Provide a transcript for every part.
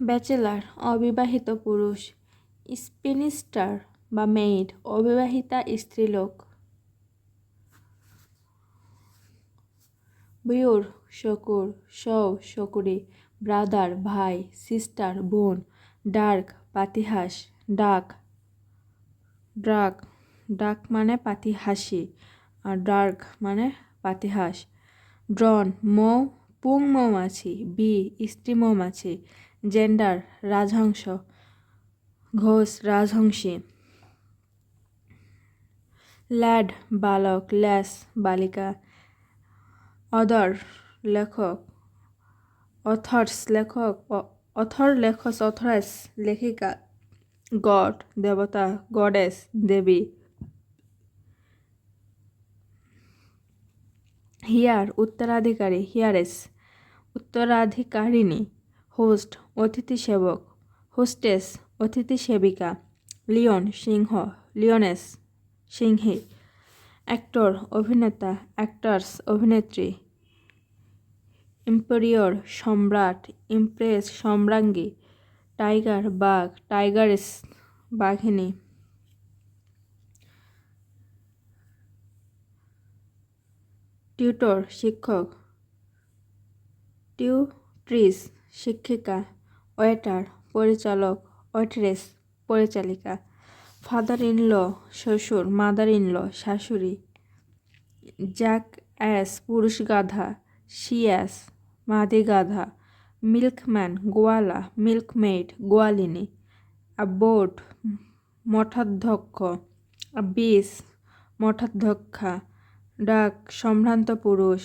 Bachelor, অবিবাহিত পুরুষ, স্পিনিস্টার বা মেইড, অবিবাহিতা স্ত্রীলোক। বিউর শকুর সৌ শকুরি ব্রাদার, ভাই, সিস্টার, বোন, ডার্ক, পাতিহাস, ডাক। ডাক ডাক মানে পাতিহাসি আর ডার্ক মানে পাতিহাস। ড্রন, মৌ, পুং মৌমাছি, বি, স্ত্রী মৌমাছি। জেন্ডার রাজহংস ঘোষ রাজহংসী ল্যাড বালক ল্যাস বালিকা অদর লেখক অথর্স লেখক অথর লেখস অথরাস লেখিকা গড দেবতা গডেস দেবী হিয়ার উত্তরাধিকারী হিয়ারেস উত্তরাধিকারিণী হোস্ট অতিথি সেবক, হোস্টেস, অতিথি সেবিকা, লিওন সিংহ, লিওনেস সিংহী, অ্যাক্টর, অভিনেতা, অ্যাক্টার্স, অভিনেত্রী, ইম্পেরিয়র, সম্রাট, ইমপ্রেস সম্রাঙ্গী টাইগার, বাঘ, টাইগারেস বাঘিনী। টিউটর, শিক্ষক। টিউট্রিস, শিক্ষিকা। ওয়েটার, পরিচালক, ওয়েট্রেস, পরিচালিকা ফাদার ইন ল শ্বশুর মাদার ইন ল শাশুড়ি, জ্যাক অ্যাস, পুরুষ গাধা শিয়াস মাদি গাধা, মিল্কম্যান, গোয়ালা মিল্কমেড গোয়ালিনী বোট মঠাধ্যক্ষ বিষ মঠাধ্যক্ষা, ডাক, সম্ভ্রান্ত পুরুষ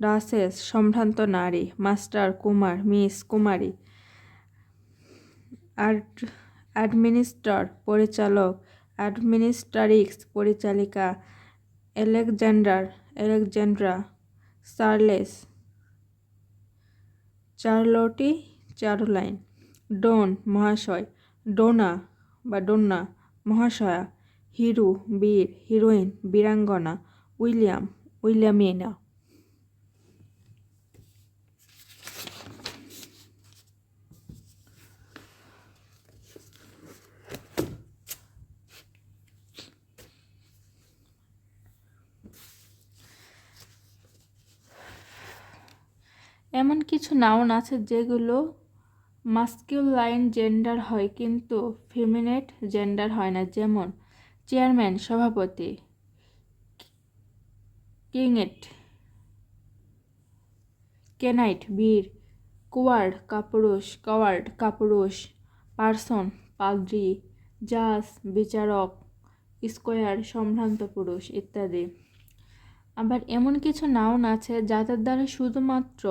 ডাসেস সম্ভ্রান্ত নারী, মাস্টার, কুমার, মিস কুমারী অ্যাডমিনিস্টার পরিচালক administratrix পরিচালিকা, Alexander, Alexandra Charles Charlotte Charlene, don, মহাশয়, ডোনা বা ডোন্না, মহাশয়া, হিরু, বীর, হিরোইন, বীরাঙ্গনা, উইলিয়াম, উইলিয়ামিনা। এমন কিছু নাউন আছে যেগুলো মাস্কিউলাইন জেন্ডার হয় কিন্তু ফেমিনেট জেন্ডার হয় না। যেমন চেয়ারম্যান সভাপতি কিংয়েট কেনাইট বীর কুয়ার্ড কাপুরুষ, কাওয়ার্ড, কাপুরুষ পার্সন পাদ্রি, জাজ, বিচারক, স্কোয়ার, সম্ভ্রান্ত পুরুষ ইত্যাদি। আবার এমন কিছু নাউন আছে যাদের দ্বারা শুধুমাত্র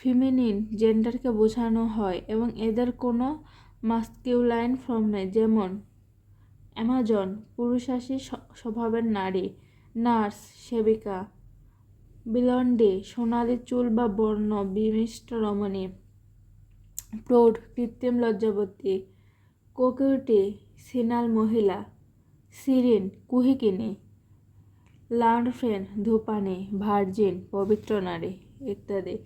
ফিমেনিন জেন্ডারকে বোঝানো হয় এবং এদের কোনো মাস্কিউলাইন ফর্ম নেই, যেমন অ্যামাজন পুরুষাসী স্বভাবের নারী, নার্স, সেবিকা, বিলন্ডে, সোনালি চুল বা বর্ণ বিমিষ্ট রমণী, প্রৌঢ়, কৃত্রিম লজ্জাবতী, কোকিউটি, সিনাল মহিলা, সিরিন, কুহিকিনী লান্ডফ্রেন ধূপানি, ভার্জিন, পবিত্র নারী। ইত্যাদি।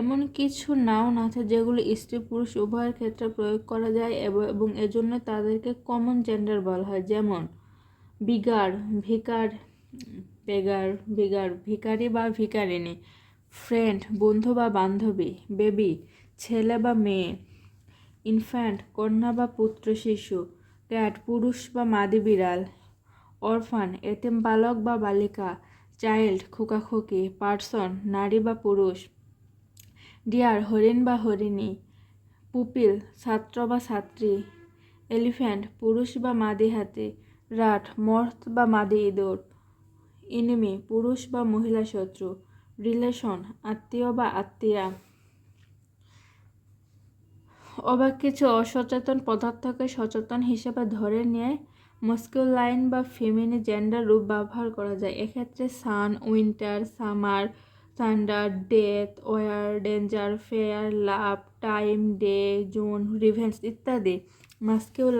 এমন কিছু নাউন আছে যেগুলো স্ত্রী পুরুষ উভয়ের ক্ষেত্রে প্রয়োগ করা যায় এবং এজন্য তাদেরকে কমন জেন্ডার বলা হয়। যেমন বিগার ভিকার, বেগার বিগার ভিকারি বা ভিকারিনী ফ্রেন্ড বন্ধু বা বান্ধবী বেবি ছেলে বা মেয়ে ইনফ্যান্ট কন্যা বা পুত্র শিশু ক্যাট পুরুষ বা মাদি বিড়াল অরফান এতেম বালক বা বালিকা চাইল্ড খোকাখুকি পার্সন, নারী বা পুরুষ, ডিয়ার, হরিণ বা হরিণী, পুপিল, ছাত্র বা ছাত্রী, এলিফ্যান্ট, পুরুষ বা মাদি হাতি রাট মর্থ বা মাদি ইঁদুর, ইনিমি, পুরুষ বা মহিলা শত্রু, রিলেশন, আত্মীয় বা আত্মীয়া। অবাক কিছু অসচেতন পদার্থকে সচেতন হিসেবে ধরে নিয়ে লাইন বা ফেমিনি জেন্ডার রূপ ব্যবহার করা যায়। এক্ষেত্রে sun, winter, summer thunder death, war, danger, fear, love, time, day, June revenge ইত্যাদি।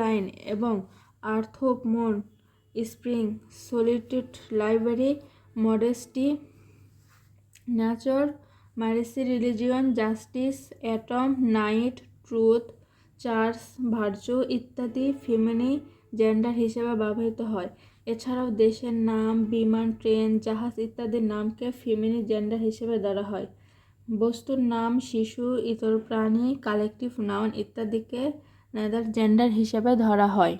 লাইন এবং earth of moon spring solitude library, modesty nature mercy religion, justice, autumn, night, truth, church virtue ইত্যাদি ফিমেনি জেন্ডার হিসেবে ব্যবহৃত হয়। এছাড়াও দেশের নাম, বিমান, ট্রেন, জাহাজ ইত্যাদির নামকে ফিমেনি জেন্ডার হিসেবে ধরা হয়। বস্তুর নাম শিশু, ইতর প্রাণী, কালেকটিভ নাউন ইত্যাদিকে নেদার জেন্ডার হিসেবে ধরা হয়।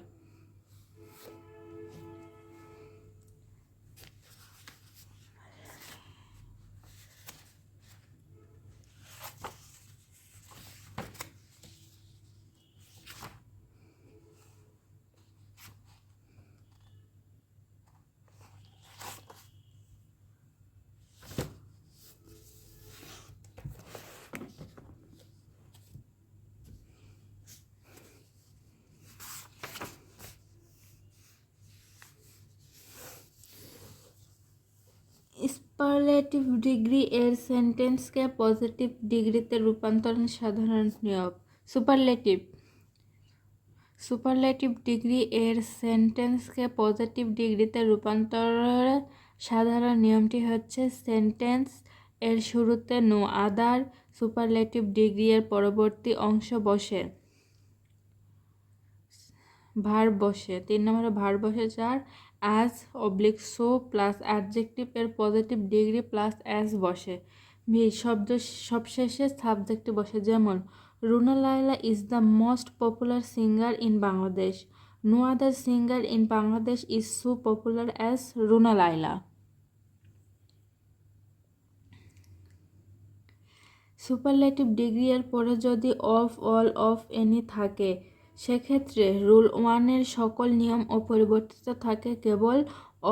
সুপারলেটিভ ডিগ্রি এর সেন্টেন্সকে পজিটিভ ডিগ্রিতে রূপান্তরণ সাধারণ নিয়ম সুপারলেটিভ সুপারলেটিভ ডিগ্রি এর সেন্টেন্সকে পজিটিভ ডিগ্রিতে রূপান্তরের সাধারণ নিয়মটি হচ্ছে সেন্টেন্স এর শুরুতে নো আদার সুপারলেটিভ ডিগ্রি এর পরবর্তী অংশ বসে। ভার বসে, তিন নম্বরে ভার বসে চার as oblique so plus adjective এর পজিটিভ ডিগ্রি প্লাস অ্যাজ বসে। ভি, শব্দ সবশেষে সাবজেক্টে বসে। যেমন, Runa Laila is the most popular singer in Bangladesh no other singer in Bangladesh is so popular as Runa Laila. Superlative degree এর পরে যদি অফ অল অফ এনি থাকে সেক্ষেত্রে রুল ওয়ানের সকল নিয়ম অপরিবর্তিত থাকে, কেবল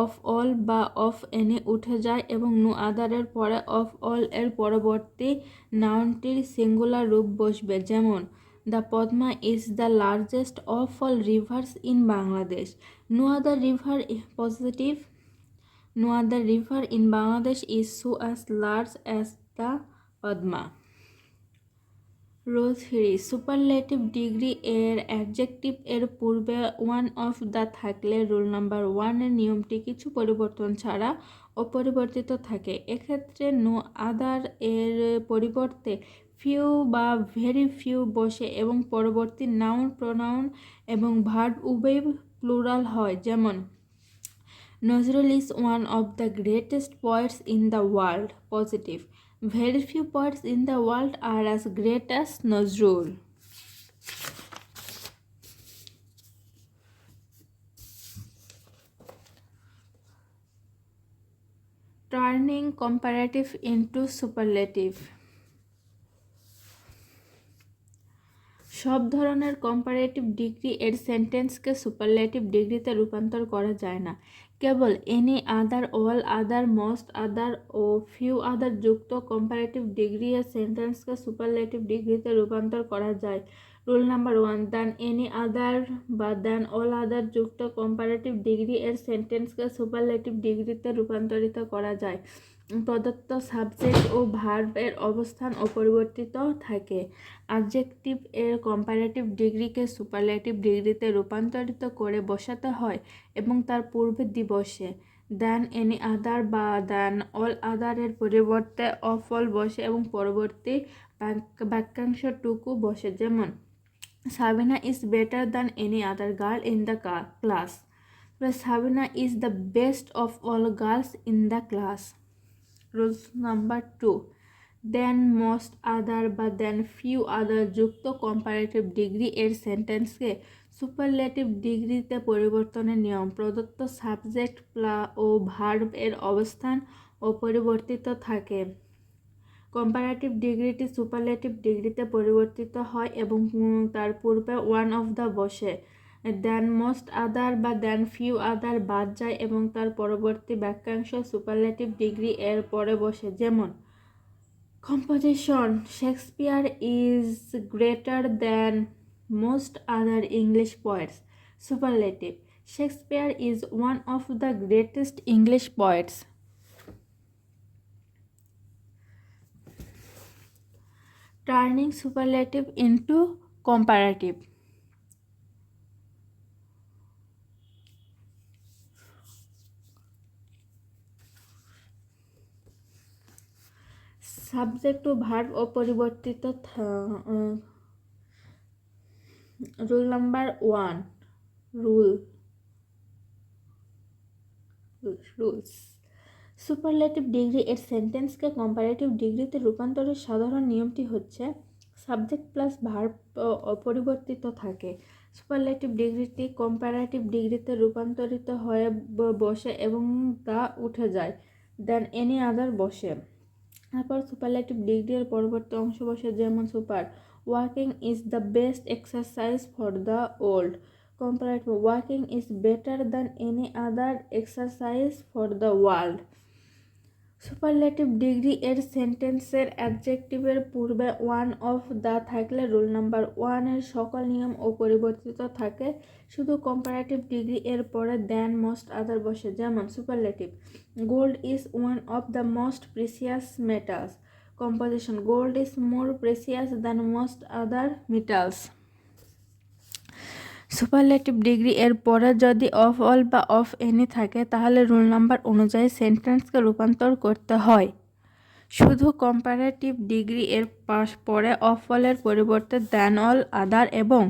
অফ অল বা অফ এনি উঠে যায় এবং নু আদারের পরে অফ অল এর পরবর্তী নাউনটির সিঙ্গুলার রূপ বসবে। যেমন, the Padma is the largest of all rivers in Bangladesh. No other river positive. No other river in Bangladesh is so as large as the Padma. Rule three superlative degree এর adjective এর পূর্বে one of the থাকলে rule number ওয়ানের নিয়মটি কিছু পরিবর্তন ছাড়া অপরিবর্তিত থাকে। এক্ষেত্রে নো আদার এর পরিবর্তে ফিউ বা ভেরি ফিউ বসে এবং পরবর্তী নাউন প্রোনাউন এবং ভার্ব উভয় প্লুরাল হয়। যেমন, Nazrul is one of the greatest poets in the world positive Very few poets in the world are as great as Nazrul. Turning comparative into superlative. সব ধরনের comparative degree এর সেন্টেন্সকে superlative ডিগ্রিতে রূপান্তর করা যায় না। কেবল any other all other most other ও few other যুক্ত comparative degree এর সেন্টেন্সকে সুপারলেটিভ ডিগ্রিতে রূপান্তর করা যায়। Rule number one than any other বা দ্যান অল আদার যুক্ত কম্পারেটিভ ডিগ্রি এর সেন্টেন্সকে সুপারলেটিভ ডিগ্রিতে রূপান্তরিত করা যায়। প্রদত্ত সাবজেক্ট ও ভার্ব এর অবস্থান অপরিবর্তিত থাকে। অবজেক্টিভ এর কম্পারেটিভ ডিগ্রিকে সুপারলেটিভ ডিগ্রিতে রূপান্তরিত করে বসাতে হয় এবং তার পূর্বে দিবসে। দেন এনি আদার বা দেন অল আদারের পরিবর্তে অফ অল বসে এবং পরবর্তী বাক্যাংশটুকু বসে। যেমন Sabina is better than any other girl in the class Sabina is the best of all girls in the class rules number two. Than most other বা than few other যুক্ত comparative degree এর সেন্টেন্সকে superlative ডিগ্রিতে পরিবর্তনের নিয়ম, প্রদত্ত subject প্লা ও verb এর অবস্থান অপরিবর্তিত থাকে। কম্পারেটিভ ডিগ্রিটি সুপারলেটিভ ডিগ্রিতে পরিবর্তিত হয় এবং তার পূর্বে ওয়ান অফ দ্য বসে। দেন মোস্ট আদার বা দেন ফিউ আদার বাদ যায় এবং তার পরবর্তী বাক্যাংশ সুপারলেটিভ ডিগ্রি এর পরে বসে। যেমন composition Shakespeare is greater than most other English poets superlative Shakespeare is one of the greatest English poets turning superlative into comparative. Subject O verb অপরিবর্তিত rule number one rule rules superlative degree এর সেন্টেন্সকে comparative ডিগ্রিতে রূপান্তরের সাধারণ নিয়মটি হচ্ছে subject plus verb অপরিবর্তিত থাকে। সুপারলেটিভ ডিগ্রিটি কম্পারেটিভ ডিগ্রিতে রূপান্তরিত হয়ে বসে এবং তা উঠে যায় দেন এনি আদার বসে। তারপর সুপারলেটিভ ডিগ্রির পরবর্তী অংশ বসে যেমন super. Walking is the best exercise for the old. Comparative, walking is better than any other exercise for the world. Superlative degree এর সেন্টেন্সের অ্যাডজেক্টিভের পূর্বে ওয়ান অফ দ্য থাকলে রুল নাম্বার ওয়ানের সকল নিয়ম অপরিবর্তিত থাকে। শুধু কম্পারেটিভ ডিগ্রি এর পরে দেন মোস্ট আদার বসে। যেমন superlative gold is one of the most precious metals composition gold is more precious than most other metals superlative degree এর পরে যদি অফ অল বা অফ এনি থাকে, তাহলে রুল নাম্বার অনুযায়ী সেন্টেন্সকে রূপান্তর করতে হয়। শুধু কম্পারেটিভ ডিগ্রি এর পাশ পরে অফ অলের পরিবর্তে দ্যান অল আদার এবং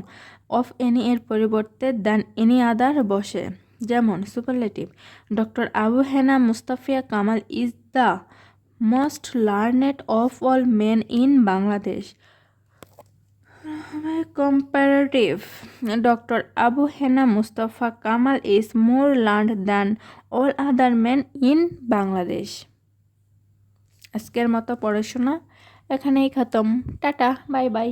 অফ এনি এর পরিবর্তে দ্যান এনি আদার বসে। যেমন superlative, doctor Abu Hena Mustafa Kamal is the most learned of all men in Bangladesh সময় comparative doctor Abu Hena Mustafa Kamal is more learned than all other man in Bangladesh আজকের মতো পড়াশোনা এখানেই খতম। Tata, bye bye.